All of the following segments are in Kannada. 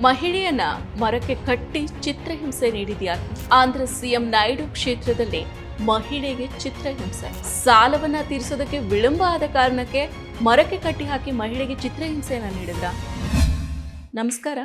ಮಹಿಳೆಯನ್ನ ಮರಕ್ಕೆ ಕಟ್ಟಿ ಚಿತ್ರಹಿಂಸೆ ನೀಡಿದ್ಯಾ ಆಂಧ್ರ ಸಿಎಂ ನಾಯ್ಡು ಕ್ಷೇತ್ರದಲ್ಲಿ ಮಹಿಳೆಗೆ ಚಿತ್ರಹಿಂಸೆ. ಸಾಲವನ್ನ ತೀರಿಸೋದಕ್ಕೆ ವಿಳಂಬ ಆದ ಕಾರಣಕ್ಕೆ ಮರಕ್ಕೆ ಕಟ್ಟಿ ಹಾಕಿ ಮಹಿಳೆಗೆ ಚಿತ್ರಹಿಂಸೆಯನ್ನ ನೀಡಿದ್ರ? ನಮಸ್ಕಾರ.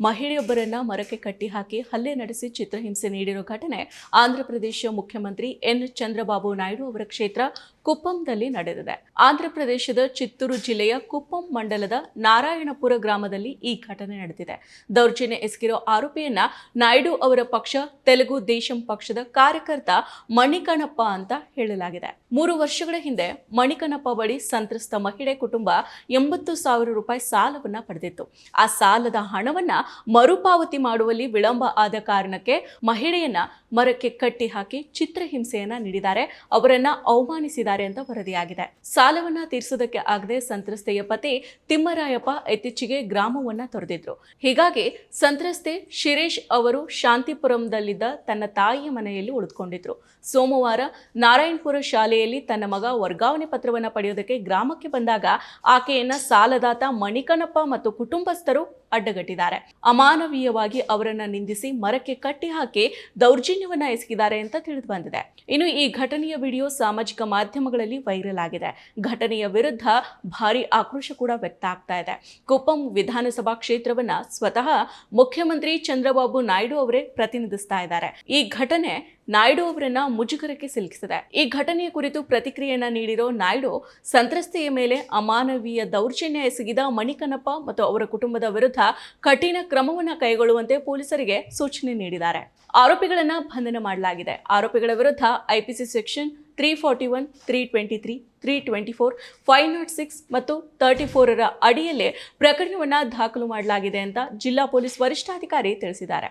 ಮಹಿಳೆಯೊಬ್ಬರನ್ನ ಮರಕ್ಕೆ ಕಟ್ಟಿ ಹಾಕಿ ಹಲ್ಲೆ ನಡೆಸಿ ಚಿತ್ರಹಿಂಸೆ ನೀಡಿರೋ ಘಟನೆ ಆಂಧ್ರಪ್ರದೇಶ ಮುಖ್ಯಮಂತ್ರಿ ಎನ್ ಚಂದ್ರಬಾಬು ನಾಯ್ಡು ಅವರ ಕ್ಷೇತ್ರ ಕುಪ್ಪಂದಲ್ಲಿ ನಡೆದಿದೆ. ಆಂಧ್ರಪ್ರದೇಶದ ಚಿತ್ತೂರು ಜಿಲ್ಲೆಯ ಕುಪ್ಪಂ ಮಂಡಲದ ನಾರಾಯಣಪುರ ಗ್ರಾಮದಲ್ಲಿ ಈ ಘಟನೆ ನಡೆದಿದೆ. ದೌರ್ಜನ್ಯ ಎಸಗಿರೋ ಆರೋಪಿಯನ್ನ ನಾಯ್ಡು ಅವರ ಪಕ್ಷ, ತೆಲುಗು ದೇಶಂ ಪಕ್ಷದ ಕಾರ್ಯಕರ್ತ ಮಣಿಕಣಪ್ಪ ಅಂತ ಹೇಳಲಾಗಿದೆ. ಮೂರು ವರ್ಷಗಳ ಹಿಂದೆ ಮಣಿಕಣಪ್ಪ ಬಳಿ ಸಂತ್ರಸ್ತ ಮಹಿಳೆ ಕುಟುಂಬ ಎಂಬತ್ತು ಸಾವಿರ ರೂಪಾಯಿ ಸಾಲವನ್ನ ಪಡೆದಿತ್ತು. ಆ ಸಾಲದ ಹಣವನ್ನ ಮರುಪಾವತಿ ಮಾಡುವಲ್ಲಿ ವಿಳಂಬ ಆದ ಕಾರಣಕ್ಕೆ ಮಹಿಳೆಯನ್ನ ಮರಕ್ಕೆ ಕಟ್ಟಿ ಹಾಕಿ ಚಿತ್ರಹಿಂಸೆಯನ್ನ ನೀಡಿದ್ದಾರೆ. ಅವರನ್ನ ಅವಮಾನಿಸಿದ್ದಾರೆ ಅಂತ ವರದಿಯಾಗಿದೆ. ಸಾಲವನ್ನ ತೀರಿಸೋದಕ್ಕೆ ಆಗದೆ ಸಂತ್ರಸ್ತೆಯ ಪತಿ ತಿಮ್ಮರಾಯಪ್ಪ ಇತ್ತೀಚೆಗೆ ಗ್ರಾಮವನ್ನ ತೊರೆದಿದ್ರು. ಹೀಗಾಗಿ ಸಂತ್ರಸ್ತೆ ಶಿರೇಶ್ ಅವರು ಶಾಂತಿಪುರಂದಲ್ಲಿದ್ದ ತನ್ನ ತಾಯಿಯ ಮನೆಯಲ್ಲಿ ಉಳಿದುಕೊಂಡಿದ್ರು. ಸೋಮವಾರ ನಾರಾಯಣಪುರ ಶಾಲೆಯಲ್ಲಿ ತನ್ನ ಮಗ ವರ್ಗಾವಣೆ ಪತ್ರವನ್ನ ಪಡೆಯೋದಕ್ಕೆ ಗ್ರಾಮಕ್ಕೆ ಬಂದಾಗ ಆಕೆಯನ್ನ ಸಾಲದಾತ ಮಣಿಕನಪ್ಪ ಮತ್ತು ಕುಟುಂಬಸ್ಥರು ಅಡ್ಡಗಟ್ಟಿದ್ದಾರೆ. ಅಮಾನವೀಯವಾಗಿ ಅವರನ್ನ ನಿಂದಿಸಿ ಮರಕ್ಕೆ ಕಟ್ಟಿ ಹಾಕಿ ದೌರ್ಜನ್ಯವನ್ನ ಎಸಗಿದ್ದಾರೆ ಅಂತ ತಿಳಿದು ಬಂದಿದೆ. ಇನ್ನು ಈ ಘಟನೆಯ ವಿಡಿಯೋ ಸಾಮಾಜಿಕ ಮಾಧ್ಯಮಗಳಲ್ಲಿ ವೈರಲ್ ಆಗಿದೆ. ಘಟನೆಯ ವಿರುದ್ಧ ಭಾರಿ ಆಕ್ರೋಶ ಕೂಡ ವ್ಯಕ್ತ ಆಗ್ತಾ ಇದೆ. ಕುಪ್ಪಂ ವಿಧಾನಸಭಾ ಕ್ಷೇತ್ರವನ್ನ ಸ್ವತಃ ಮುಖ್ಯಮಂತ್ರಿ ಚಂದ್ರಬಾಬು ನಾಯ್ಡು ಅವರೇ ಪ್ರತಿನಿಧಿಸ್ತಾ ಇದ್ದಾರೆ. ಈ ಘಟನೆ ನಾಯ್ಡು ಅವರನ್ನ ಮುಜುಗರಕ್ಕೆ ಸಿಲುಕಿಸಿದೆ. ಈ ಘಟನೆಯ ಕುರಿತು ಪ್ರತಿಕ್ರಿಯೆಯನ್ನ ನೀಡಿರೋ ನಾಯ್ಡು, ಸಂತ್ರಸ್ತೆಯ ಮೇಲೆ ಅಮಾನವೀಯ ದೌರ್ಜನ್ಯ ಎಸಗಿದ ಮಣಿಕನಪ್ಪ ಮತ್ತು ಅವರ ಕುಟುಂಬದ ವಿರುದ್ಧ ಕಠಿಣ ಕ್ರಮವನ್ನ ಕೈಗೊಳ್ಳುವಂತೆ ಪೊಲೀಸರಿಗೆ ಸೂಚನೆ ನೀಡಿದ್ದಾರೆ. ಆರೋಪಿಗಳನ್ನ ಬಂಧನ ಮಾಡಲಾಗಿದೆ. ಆರೋಪಿಗಳ ವಿರುದ್ಧ IPC section three forty one, three twenty three three twenty four, five nought six ಮತ್ತು ತರ್ಟಿ ಫೋರರ ಅಡಿಯಲ್ಲೇ ಪ್ರಕರಣವನ್ನು ದಾಖಲು ಮಾಡಲಾಗಿದೆ ಅಂತ ಜಿಲ್ಲಾ ಪೊಲೀಸ್ ವರಿಷ್ಠಾಧಿಕಾರಿ ತಿಳಿಸಿದ್ದಾರೆ.